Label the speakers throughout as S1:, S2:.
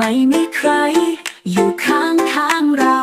S1: ไม่มีใคร อยู่ข้างข้างเรา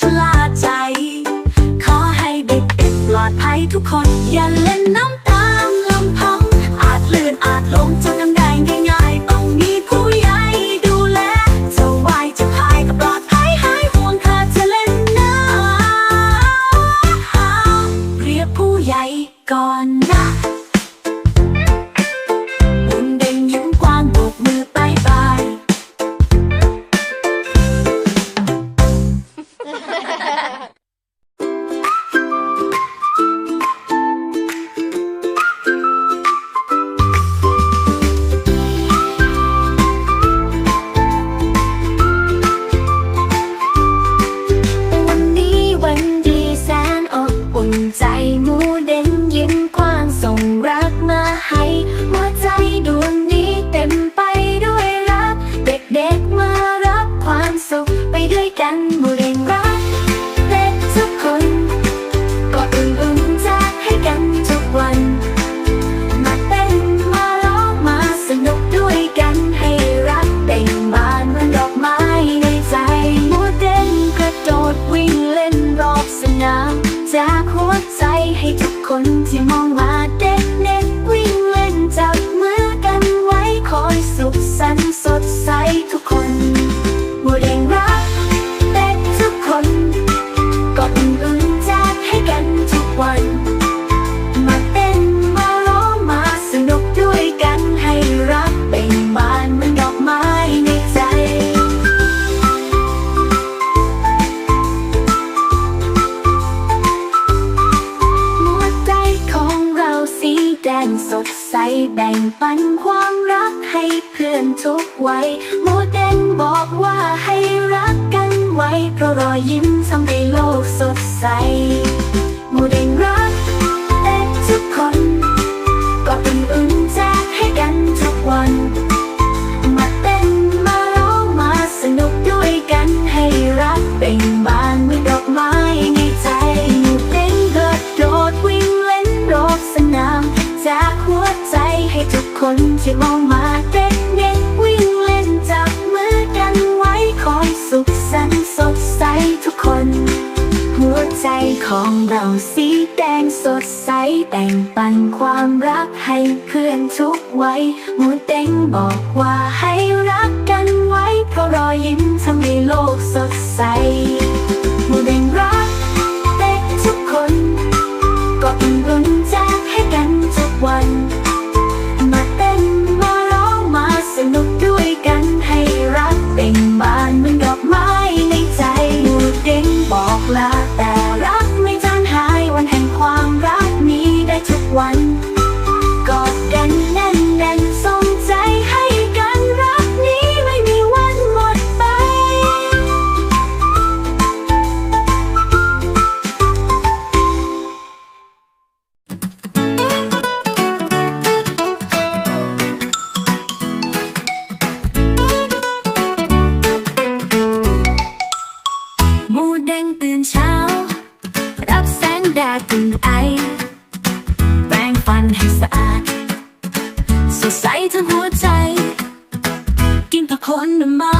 S1: ชลาใจ ขอให้เด็กๆปลอดภัยทุกคน อย่าเล่นน้ำตามลำพังอาจลื่นอาจล้มจนน้ำได้ง่ายๆต้องมีผู้ใหญ่ดูแลจะว่ายจะพายก็ปลอดภัยหายห่วงค่ะจะเล่นน้ำเรียกผู้ใหญ่ก่อนนะ ใจให้ทุกคนที่มองมาเด็กเน็กวิ่งเล่นจับมือกันไว้คอยสุขสันต์สดใสทุก เพราะรอยยิ้มทำให้โลกสดใสหมูเด้งรักเด็ทุกคนก็นอุ่นๆจะให้กันทุกวัน มาเต้นมาร้องมาสนุกด้วยกันให้รักเบ่งบานเหมือนดอกไม้ในใจหมูเด้งกระโดดวิ่งเล่นรอบสนามจากหัวใจให้ทุกคนที่มอง ของเราสีแดงสดใสแบ่งปันความรักให้เพื่อนทุกวัยหมูเด้งบอกว่าให้รักกันไว้เพราะรอยยิ้มทำให้โลกสดใสหมูเด้งรักเด็กทุกคนก็อุ่นๆจะให้กันทุกวัน มาเต้นมาร้องมาสนุกด้วยกันให้รักเบ่งบ้า ให้สะอาด สดใสทั้งหัวใจ กินผักผลไม้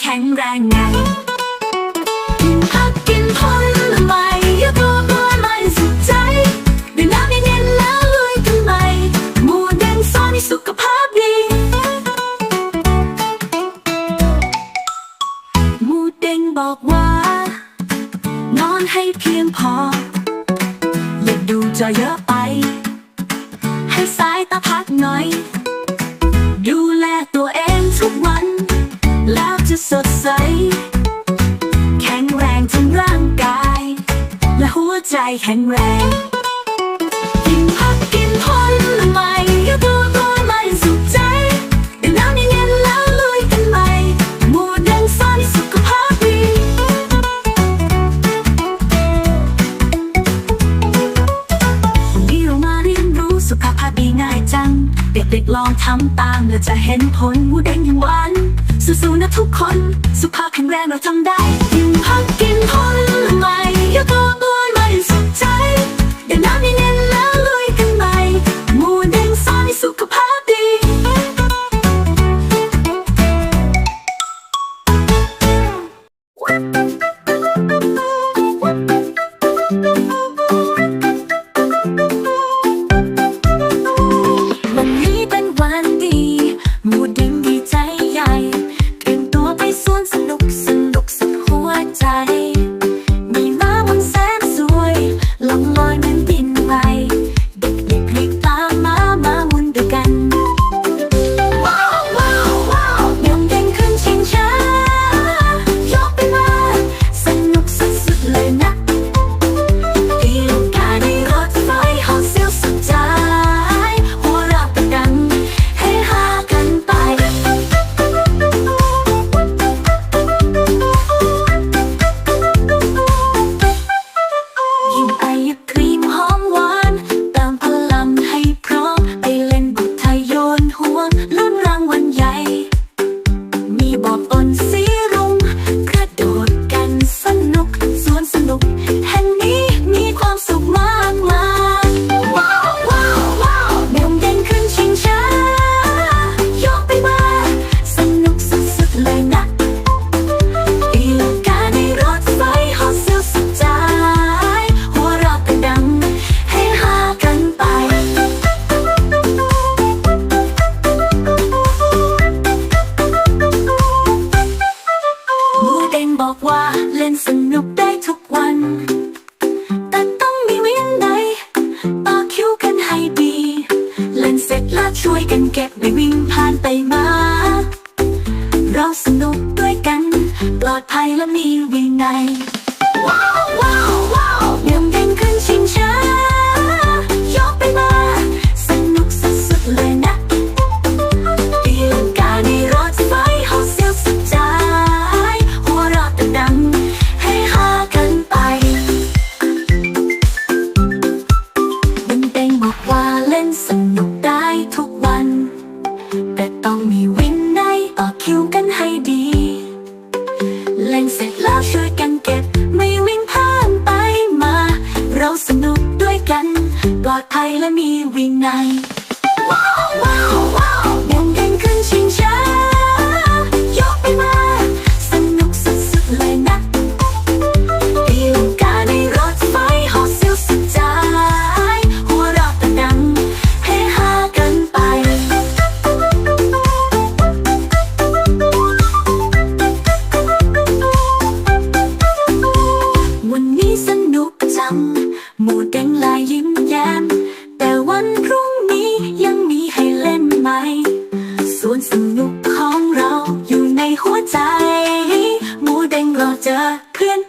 S1: แข็งแรงไงกินผักกินผลไม้อย่าตัวตัวมันสุขใจดื่มน้ำเย็นๆแล้วลุยกันใหม่หมูแดงซอยสุข จะสดใส แข็งแรงทั้งร่างกาย และหัวใจแข็งแรงกินผักกินผลไม้อย่าตัวตัวมันสุขใจดื่มน้ำเย็นๆแล้วลุยกันใหม่มูเด้งซ่อนสุขภาพดีวันนี้เรามาเรียนรู้สุขภาพดีง่ายจัง เด็กๆลองทำตามเดี๋ยวจะเห็นผลมูเด้งอย่างหวาน สู้ๆนะทุกคน สุขภาพแข็งแรงเราทำได้กินผักกินผลไม้อย่าตัวตัวไม่สุขใจเดี๋ยวน้ำเย็นๆแล้วลุยกันใหม่ เล่นสนุกได้ และมีวินัยว้าวว้าวว้าวเด้งเด้งขึ้นชิงช้ายกไปมา สนุกสุดๆเลยนะตีลังกาในรถไฟหอเสียวสุดใจหัวเราะดังๆให้ฮากันไป วันนี้สนุกจัง หมูเด้งลายยิ้มแย้ม แต่วันพรุ่งนี้ยังมีให้เล่นไหมส่วนสนุกของเราอยู่ในหัวใจ หมูเด้งรอเจอเพื่อน